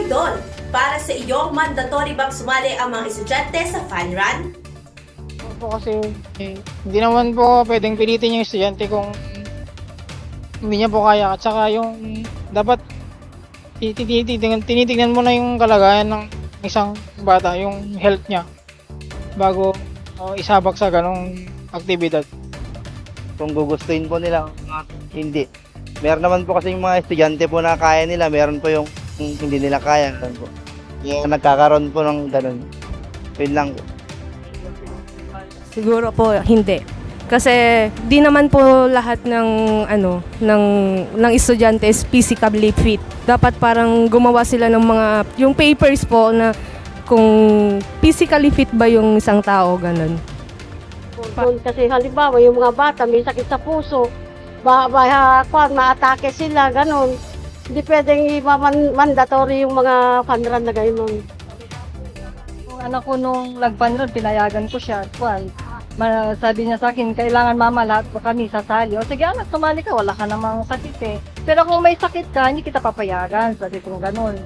Idol, para sa iyo, mandatory bang sumali ang mga estudyante sa fun run? po kasi eh, hindi naman po pwedeng pilitin yung estudyante kung hindi niya po kaya. At saka yung dapat tinitignan, tinitignan mo na yung kalagayan ng isang bata, yung health niya bago oh, isabak sa ganong aktibidad. kung gugustuhin po nila, hindi. Meron naman po kasi yung mga estudyante po na kaya nila, meron po yung hindi nila kaya. Ganun po. Yung nagkakaroon po ng ganun. Yun lang po. Siguro po hindi. Kasi di naman po lahat ng ano ng ng estudyante is physically fit. Dapat parang gumawa sila ng mga yung papers po na kung physically fit ba yung isang tao ganun. Kung kasi halimbawa yung mga bata may sakit sa puso, ba, ba ha, kwan, maatake sila, ganun. Hindi pwedeng mandatory yung mga fundran na gano'n. Yung anak ko nung nagpanrod, pinayagan ko siya. Kwan, ma- sabi niya sa akin, kailangan mama lahat po kami sasali. O sige anak, sumali ka, wala ka namang sakit eh. Pero kung may sakit ka, hindi kita papayagan. Sabi ko ganun.